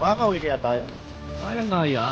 Makakauwi kaya tayo? Kaya nga ya.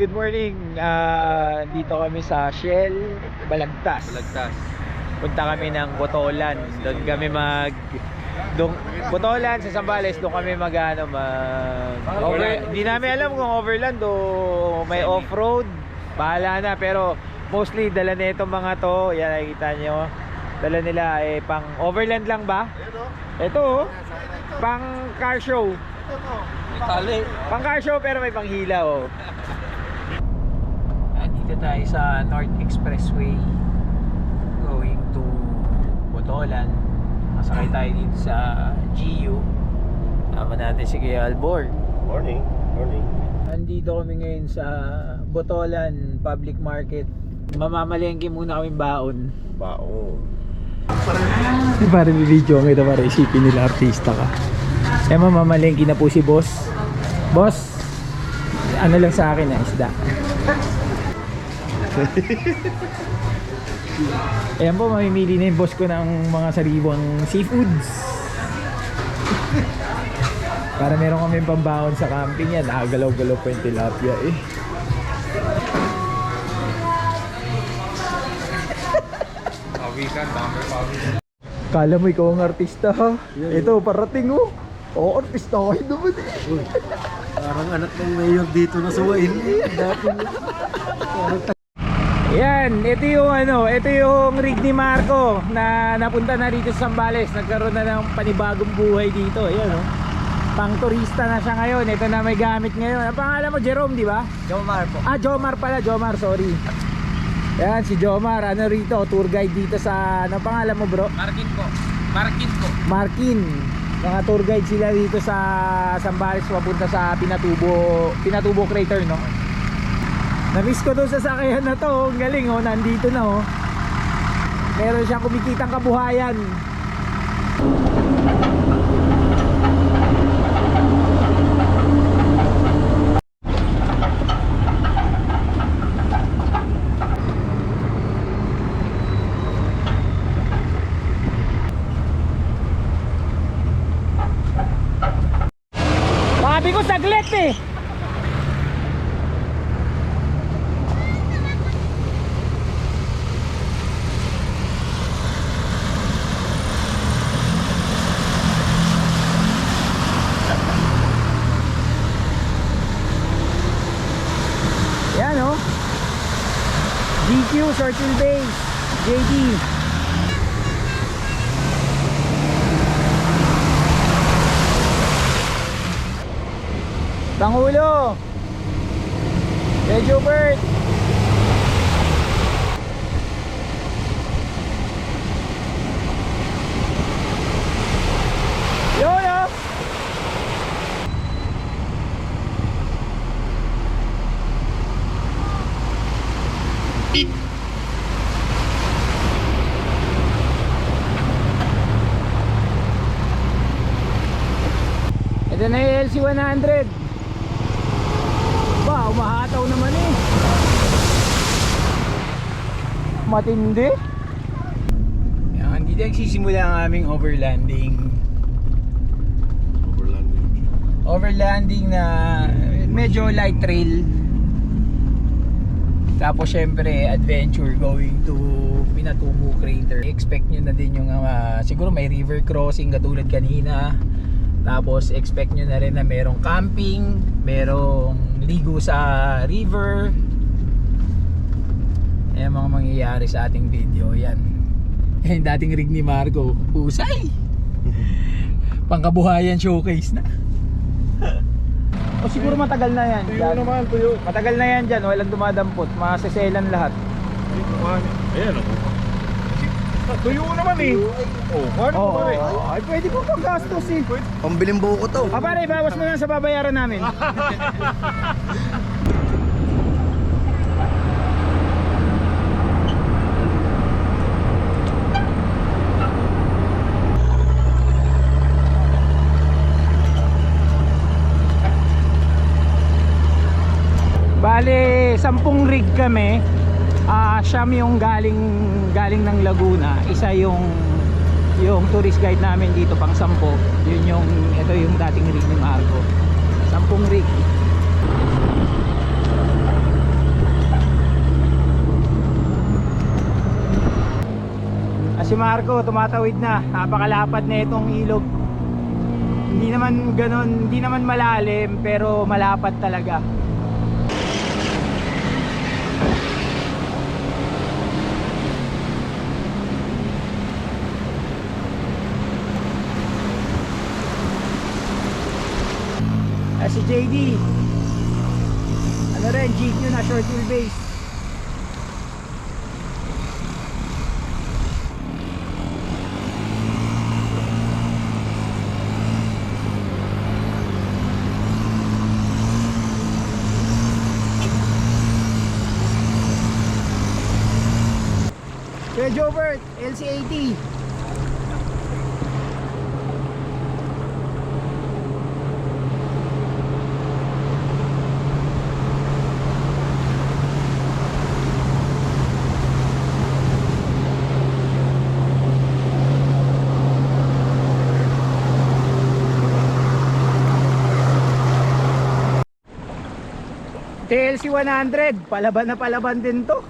Good morning. Ah, dito kami sa Shell Balagtas. Balagtas. Punta kami ng Botolan. Doon kami mag doon Botolan sa Zambales, doon kami mag ano mag over, Hindi namin alam kung overland o may off-road. Bahala na pero mostly dala nito mga to, yan nakikita nyo. Dala nila eh pang overland lang ba? Ito oh. Pang car show. Itali. Pang car show pero may panghilaw. Dito tayo sa North Expressway going to Botolan. Masakay tayo dito sa GU. Tama natin si Kuya Albor. Morning. Morning. Nandito kami ngayon sa Botolan Public Market. Mamamalengke muna kami baon. Baon. Di ba rin video ang ito para isipin nila artista ka. Eh mamamalengke na po si boss. Boss, ano lang sa akin na isda. Ayan po, mamimili na yung boss ko ng mga sariwang seafoods. Para meron kami pambaon sa camping yan. Nakagalaw-galaw po yung tilapia eh. Pawikan, dami pawikan. Kala mo ikaw ang artista ha? Ito, parating oh. Oo, artista ka naman eh. Parang anak ng mayor dito na suwain. Dati Yan, ito yung ano, ito yung rig ni Marco na napunta na dito sa Zambales. Nagkaroon na ng panibagong buhay dito. Ayan oh. Pang turista na siya ngayon. Ito na may gamit ngayon. Ang pangalan mo Jerome, di ba? Jomar po. Ah, Jomar pala, Jomar, sorry. Yan, si Jomar, ano rito, tour guide dito sa, ano pangalan mo bro? Markin po. Markin po. Markin. Mga tour guide sila dito sa Zambales papunta sa Pinatubo, Pinatubo Crater, no? Na-miss ko doon sa sakayan na to, ang galing oh, nandito na oh. Meron siyang kumikitang kabuhayan. Sabi ko saglit eh. Shorting Base. JD Pangulo. Kay Jubert Beep. RC100 ba umahataw naman eh matindi yan dito nagsisimula ang aming overlanding overlanding overlanding na medyo light trail tapos syempre adventure going to Pinatubo Crater. Expect nyo na din yung uh, siguro may river crossing katulad kanina. Tapos expect nyo na rin na merong camping, merong ligo sa river. Ayan mga mangyayari sa ating video. Yan. Yan dating rig ni Marco. Usay! Pangkabuhayan showcase na. o siguro matagal na yan. Tuyo dyan. naman, tuyo. Matagal na yan dyan. Walang dumadampot. Masaselan lahat. Ayan ako. Tuyo naman eh. Oh, paano Oo. ba eh? Ay, pwede po pang gastos eh. Pambiling buko to. Ah, pare, bawas mo yan sa babayaran namin. Bale, sampung rig kami. Ah, siyam yung galing galing ng Laguna. Isa yung yung tourist guide namin dito pang sampo. Yun yung ito yung dating rig ni Marco. Sampung rig. Ah, si Marco tumatawid na. Napakalapad na itong ilog. Hindi naman ganon, hindi naman malalim pero malapad talaga. Ah, si JD. Ano rin, GQ na short wheelbase. Kuya Jobert, LC80. TLC 100, palaban na palaban din to.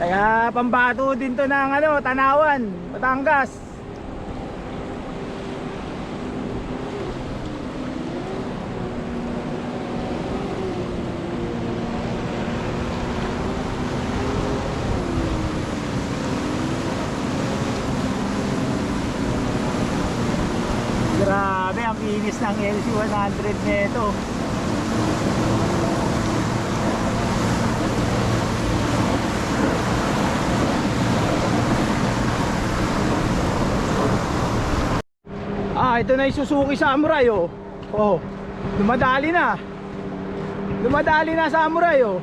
Kaya pambato din to ng ano, Tanawan, Batangas. Grabe, ang inis ng LC100 nito. Ah, ito na yung Suzuki Samurai oh. Oh, dumadali na. Dumadali na Samurai oh.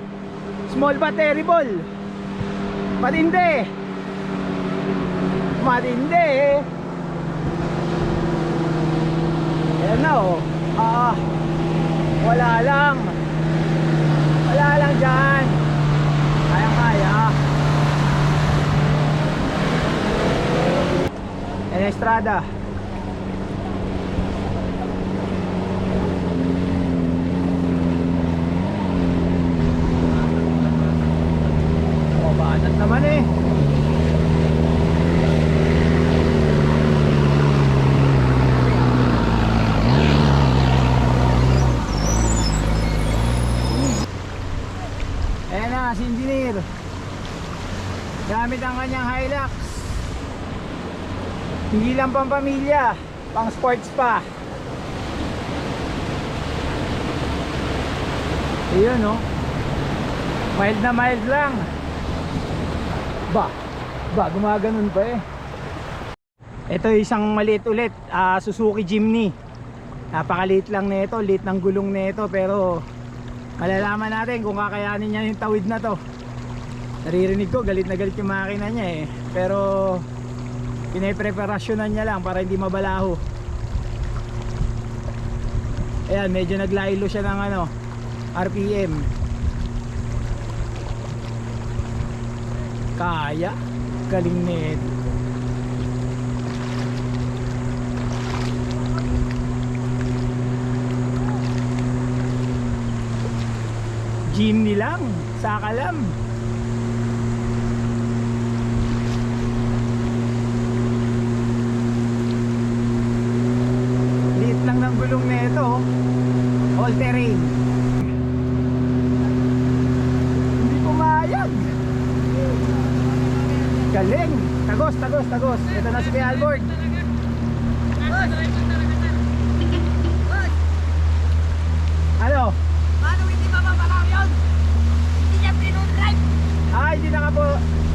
Small but terrible. Matindi. Matindi. Ayan na oh. Ah, wala lang. Wala lang dyan. Kaya kaya. En Estrada. Mabanat naman eh. Ayan na, si engineer. Gamit ang kanyang Hilux. Hindi lang pang pamilya, pang sports pa. Ayun no. Mild na mild lang. Ba, ba, gumaganon pa eh. Ito isang maliit ulit, ah, Suzuki Jimny. Napakaliit lang nito, liit ng gulong nito pero malalaman natin kung kakayanin niya yung tawid na to. Naririnig ko, galit na galit yung makina niya eh. Pero pinapreparasyonan niya lang para hindi mabalaho. Ayan, medyo naglaylo siya ng ano, RPM. Kaya. Galing ni Ed. Gym nilang sa kalam. tagos, tagos. Ito na si Kuya Albert. Ano? Paano hindi pa mabalaw yun? Hindi niya pinundrive. Ah, hindi na ka po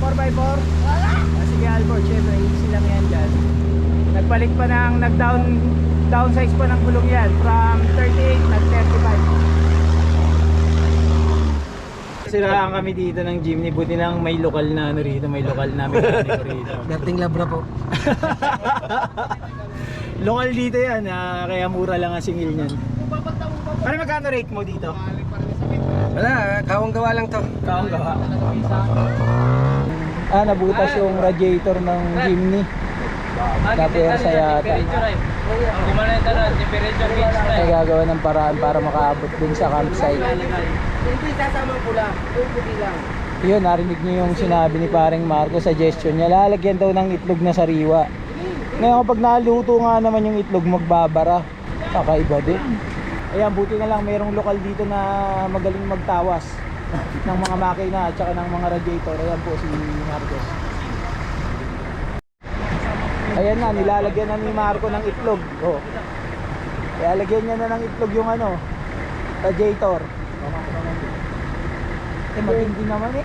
4x4? Wala. Ah, sige Albert, syempre, easy lang yan dyan. Nagbalik pa ng, nag-down, downsize pa ng gulong yan. From 38, nag-35. Nasiraan kami dito ng jeepney. Buti lang may lokal na ano rito. May lokal na mekaniko rito. Dating labra po. lokal dito yan. ah, kaya mura lang ang singil niyan. Ano magkano rate mo dito? Wala, kawang gawa lang to. Kaong gawa. Ah, nabutas yung radiator ng jeepney. Kapersa yata. Gumana na temperature, Ay, gagawa ng paraan para makaabot dun sa campsite. Hindi sasama pula, puputi lang. Yun, narinig niyo yung sinabi ni paring Marco, suggestion niya, lalagyan daw ng itlog na sariwa. Ngayon kapag naluto nga naman yung itlog, magbabara. Kakaiba din. Ayan, buti na lang mayroong lokal dito na magaling magtawas ng mga makina at saka ng mga radiator. Ayan po si Marco. Ayan na, nilalagyan na ni Marco ng itlog. Oh. Ilalagyan niya na ng itlog yung ano, radiator. Eh, matindi naman eh.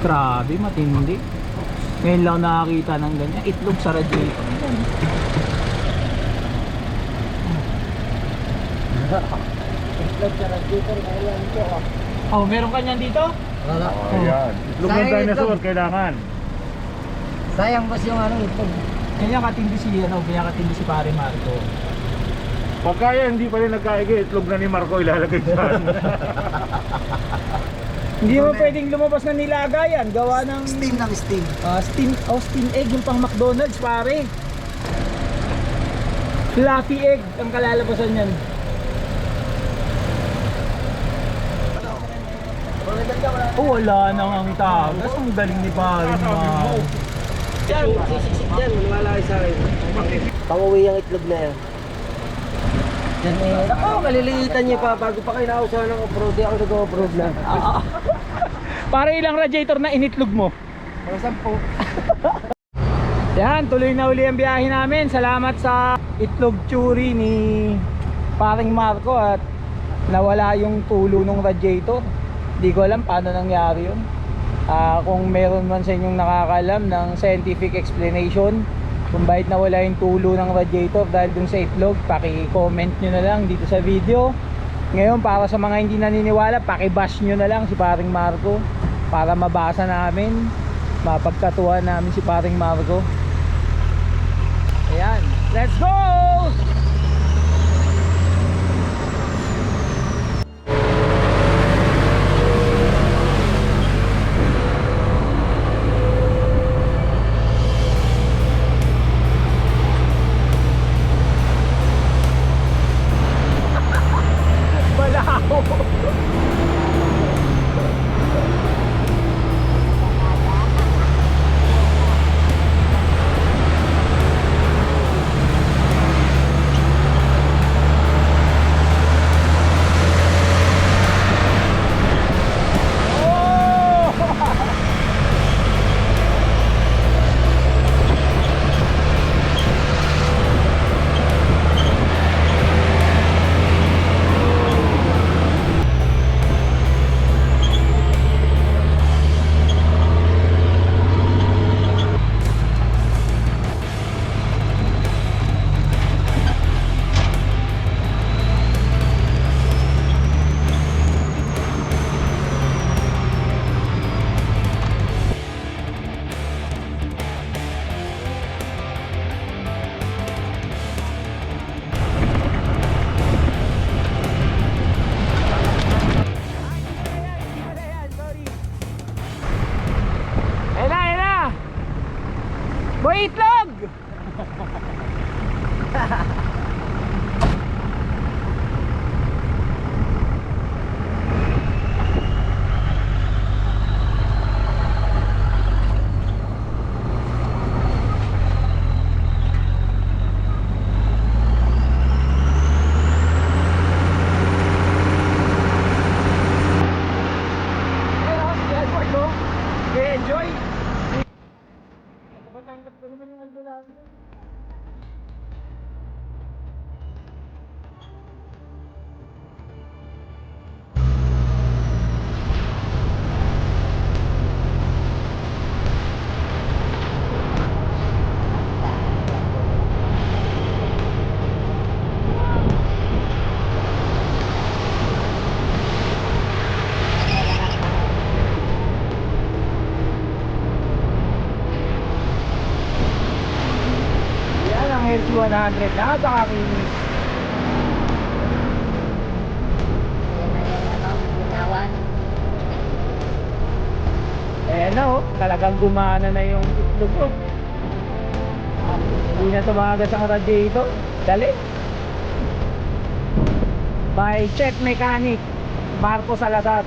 Grabe, matindi. Ngayon lang nakakita ng ganyan. Itlog sa radiator. Itlog sa radiator. Ayan ito. Oh, meron kanyan dito? Wala. Oh, yan. Itlog ng Sayang dinosaur, itlog. kailangan. Sayang boss yung ano ito. Ganyan katindi si, ano, ganyan katindi si pare Marco. Pagka yan, hindi pa rin nagkaigi, itlog na ni Marco ilalagay dyan. Hindi mo pwedeng lumabas na nilaga yan. Gawa ng Steam lang, steam. ah, steam, oh, steam egg yung pang McDonald's pare. Fluffy egg ang kalalabasan yan. Oh, wala nang ang tagas. Ang galing ni pare Marco. Yan, sisiksik yan. Maniwala sa akin. Panguwi ang itlog na yan. Ako, kaliliitan niyo pa bago pa kayo nausahan ng off-road. Di ako nag-off-road na. Pare ilang radiator na initlog mo? Mga sampo. Yan, tuloy na uli ang biyahe namin. Salamat sa itlog churi ni paring Marco at nawala yung tulo ng radiator. Hindi ko alam paano nangyari yun. Ah, kung meron man sa inyong nakakalam ng scientific explanation kung bakit nawala yung tulo ng radiator dahil dun sa itlog, paki-comment nyo na lang dito sa video. Ngayon, para sa mga hindi naniniwala, paki-bash nyo na lang si paring Marco para mabasa namin, mapagkatuwa namin si paring Marco. Ayan, let's go! Ang LC100 napakakinis. Ayan na oh, talagang gumana na yung itlog oh. Hindi na tumagas ang radiator. Dali. By check mechanic, Marco Salazar.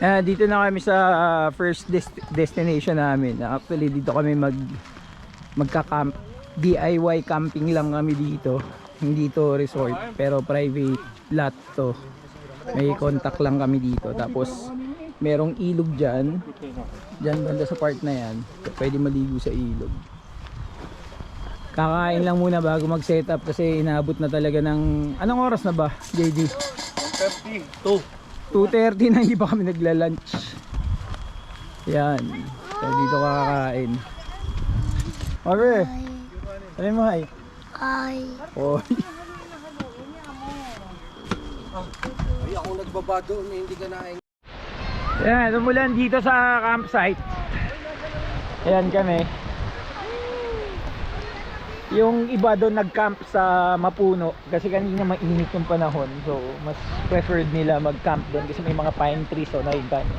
Ayan, dito na kami sa ah, first dest- destination namin. Actually, dito kami mag magka-camp. DIY camping lang kami dito. Hindi to resort, pero private lot to. May contact lang kami dito. Tapos, merong ilog dyan. Dyan banda sa part na yan. Pwede maligo sa ilog. Kakain lang muna bago mag-setup kasi inaabot na talaga ng... Anong oras na ba, JD? 2.30 na hindi pa kami nagla-lunch. Yan. So, dito kakain. Ore. Sabi mo hi. Ay, Oy. Ay, ako nagbaba doon, eh, hindi ka naing. Yan, umulan dito sa campsite. Ayan kami. Yung iba doon nag-camp sa Mapuno kasi kanina mainit yung panahon. So, mas preferred nila mag-camp doon kasi may mga pine trees o nakita nyo.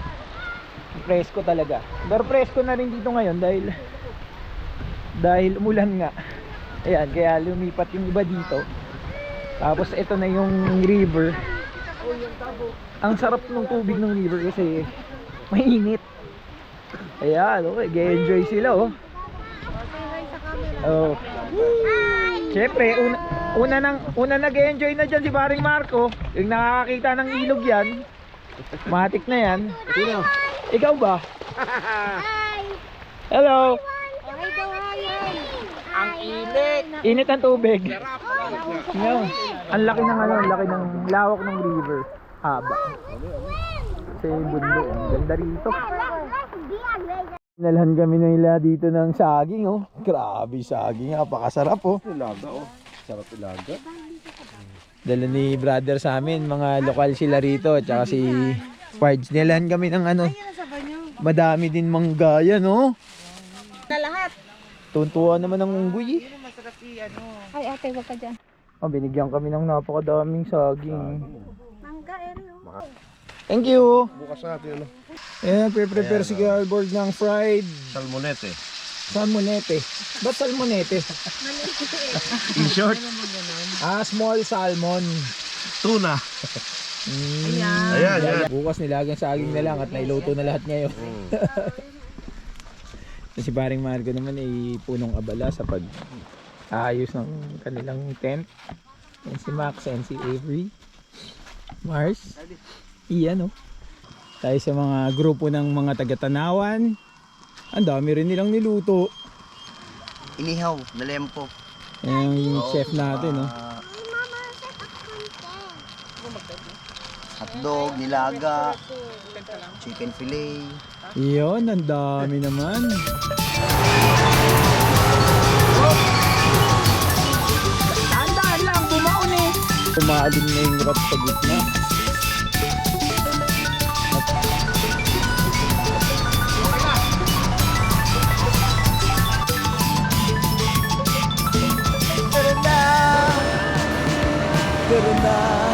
Presko talaga. Pero presko na rin dito ngayon dahil dahil umulan nga. Ayan, kaya lumipat yung iba dito. Tapos ito na yung river. Ang sarap ng tubig ng river kasi mainit. Ayan, okay, enjoy sila oh. Oh. Siyempre, una, una nang una nag-enjoy na diyan si Paring Marco. Yung nakakakita ng ilog 'yan. Matik na 'yan. Sino? Ikaw ba? Hello. ang init. Init ang tubig. No. Ang laki ng ano, ang laki ng lawak ng river. Haba. Sa bundok. Ang ganda rito. Nalhan kami na nila dito ng saging oh. Grabe saging, napakasarap oh. Ilaga oh. Sarap ilaga. Dala ni brother sa amin, mga lokal sila rito, tsaka si Pards. Nilhan kami ng ano, madami din mangga yan oh. Na lahat. Tuntua naman ng unggoy eh. Ay, ate, wag ka dyan. Oh, binigyan kami ng napakadaming saging. Mangga, Eryo. Thank you! Bukas natin ano. Ayan, pre-prepare si Galborg ng fried Salmonete. salmonete. Ba't salmonete? In short, Ah, small salmon. tuna. Mm. Ayan, yan. Bukas nilagang saging na lang at nailuto na lahat ngayon. si paring Marco naman ay punong abala sa pag ayos ng kanilang tent. Yan si Max and si Avery. Mars. Iyan oh. Tayo sa mga grupo ng mga taga-tanawan. Ang dami rin nilang niluto. Inihaw, na lempo. Yan yung chef natin oh. Ah, hotdog, nilaga, chicken fillet. Iyon, ang dami naman. Tandaan lang, bumaon eh. Tumalim na yung rap sa gitna. Na!